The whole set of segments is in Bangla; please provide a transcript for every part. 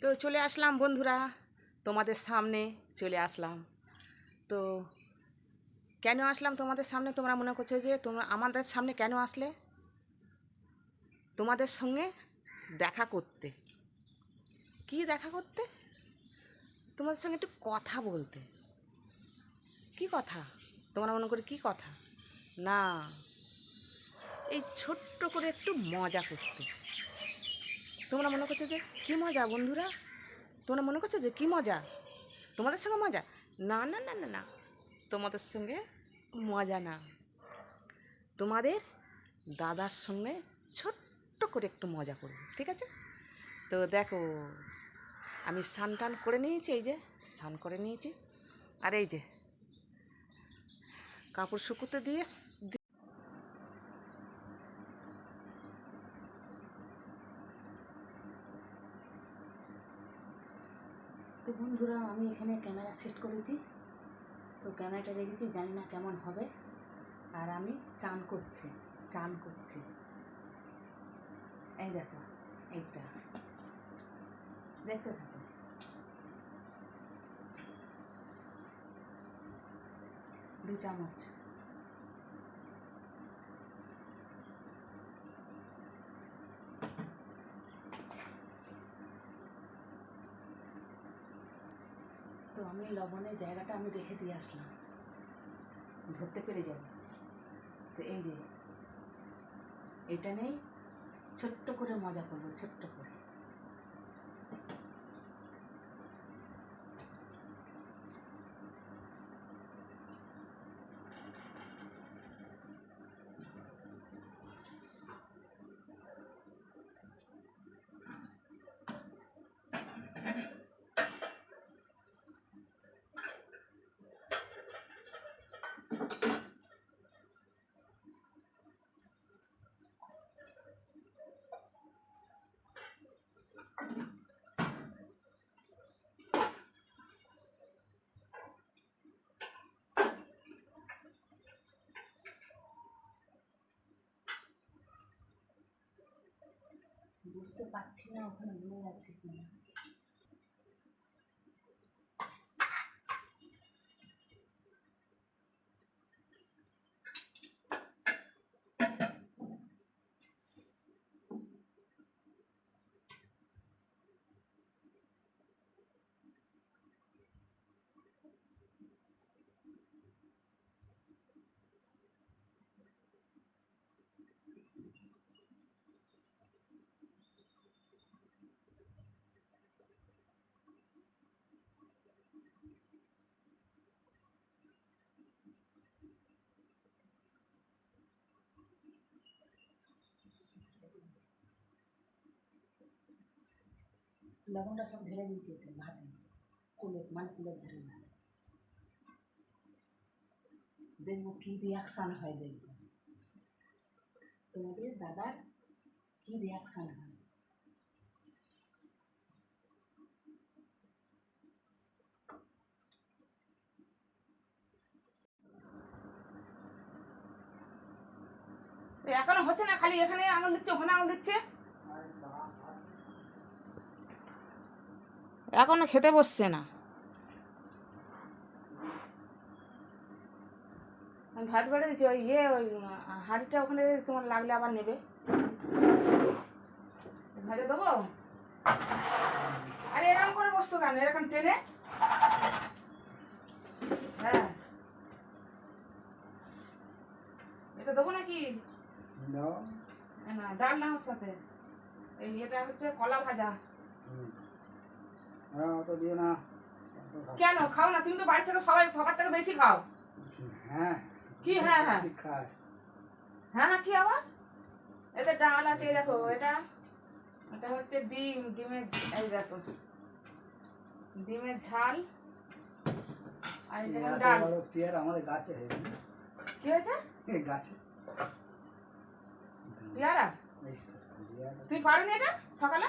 তো চলে আসলাম বন্ধুরা, তোমাদের সামনে চলে আসলাম। তো কেন আসলাম তোমাদের সামনে? তোমরা মনে করছ যে তোমরা আমাদের সামনে কেন আসলে? তোমাদের সঙ্গে দেখা করতে। কি দেখা করতে? তোমাদের সঙ্গে একটু কথা বলতে। কি কথা? তোমরা মনে করে কি কথা? না, এই ছোট্ট করে একটু মজা করতে। তোমরা মনে করছ যে কী মজা বন্ধুরা? তোমরা মনে করছ যে কী মজা? তোমাদের সঙ্গে মজা? না না না না না। তোমাদের সঙ্গে মজা না। তোমাদের দাদার সঙ্গে ছোট্ট করে একটু মজা করব, ঠিক আছে? তো দেখো, আমি স্নান টান করে নিয়েছি, এই যে স্নান করে নিয়েছি। আর এই যে, কাপড় শুকুতে দিয়ে তো বন্ধুরা, আমি এখানে ক্যামেরা সেট করেছি। তো ক্যামেরাটা রেখেছি, জানি না কেমন হবে। আর আমি চান করছি চান করছি। এই দেখো, এইটা। দেখতে থাকো। দু চামচ তো আমি লবণের জায়গাটা আমি রেখে দিয়ে আসলাম। ধরতে পেরে যাব তো এই যে, এটা নেই ছোট্ট করে মজা করব, ছোট্ট করে। বুঝতে পারছি না ওখানে ভুলে যাচ্ছে কিনা। লবণটা সব ঢেলে দিয়েছি এতে ভাতে। কুলে মানে কুলের ধারে না দেখব কী রিয়াকশান হয় দেখব। তোমাদের দাদার কী রিয়াকশান হয়? এখনও হচ্ছে না, খালি এখানে আঙুল দিচ্ছে, ওখানে আঙুল দিচ্ছে। এখনও খেতে বসছে না। আমি ভাত বেড়ে দিচ্ছি ওই ইয়ে ওই হাঁড়িটা ওখানে তোমার লাগলে আবার নেবে। ভাজে দেবো? আরে এরকম করে বসতো কেন? এরকম টেনে? হ্যাঁ। এটা দেবো নাকি? না ডাল না ওর সাথে। এই এটা হচ্ছে কলা ভাজা। হুম। হ্যাঁ অত দিও না। কেন? খাও না তুমি তো বাড়ি থেকে সবাই সবার থেকে বেশি খাও। হ্যাঁ কি? হ্যাঁ হ্যাঁ। খায়। হ্যাঁ হ্যাঁ কি আবার? ডাল আছে দেখো এটা এটা হচ্ছে ডিম ডিমের এই দেখো। ডিমের ঝাল। আর এই দেখো ডাল। পেয়ার আমাদের গাছে হয়েছে কি হয়েছে? এই গাছে। পেয়ারা। তুই পারোনি এটা সকালে?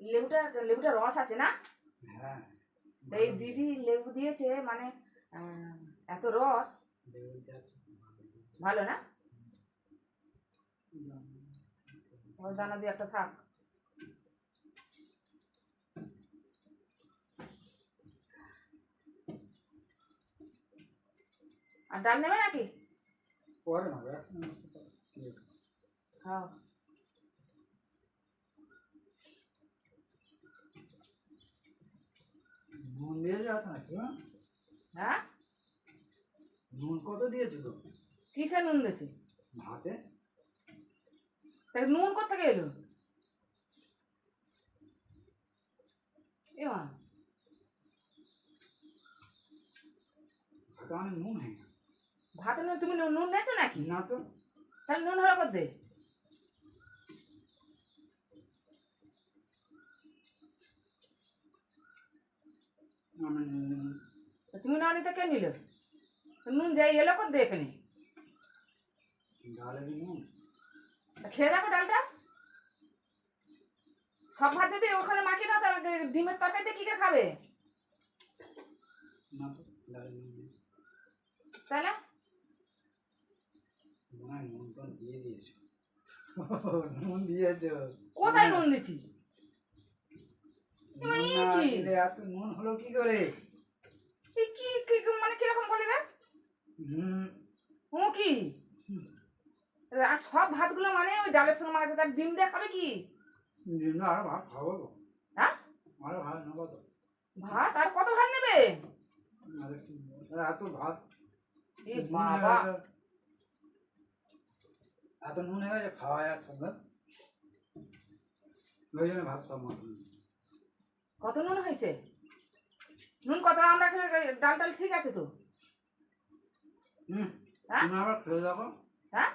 লেবুটা লেবুটা রস আছে না? হ্যাঁ। এই দিদি লেবু দিয়েছে মানে এত রস। ভালো না? দানা দিয়ে একটা থাক। আর ডাল নেবে নাকি? পরে না হ্যাঁ। হ্যাঁ? হ্যাঁ? নুন কত দিয়েছ তো? কিসে নুন দিয়েছে? ভাতে? নুন মা। ভাতে অনেক নুন হয়ে। ভাতে নুন তুমি নুন নেছো নাকি? না তো। তাহলে নুন হলো করতে তুমি নানি তো কে নিল? নুন যাই এলো কর দে এখানে ডালে দিই নুন? তা খেয়ে দেখো ডালটা। সব ভাত যদি ওখানে মাখি না তাহলে ডিমের তরকারিতে কি করে খাবে? না। তাহলে? নুন দিয়েছ। নুন দিয়েছ। কোথায় নুন দিছি? না? দিলে এত নুন হলো কি করে? কি কি- কি- মানে কীরকম বলে দেখ? হুম। ও কি? আর সব ভাতগুলো মানে ওই ডালের সঙ্গে মাছ তার ডিম দিয়ে খাবে কি? ডিমটা আরও ভাত খাব। হ্যাঁ? আরও ভাত নেব তো। ভাত? আর কত ভাত নেবে? আর এত ভাত। এ বাবা। এত নুন হয়ে গেছে খাওয়া যাচ্ছে না। ওই জন্য ভাত সব মাছ কত নুন হয়েছে? নুন কত? আমরা খেলে ডাল টাল ঠিক আছে তো? হুম। হ্যাঁ? হ্যাঁ?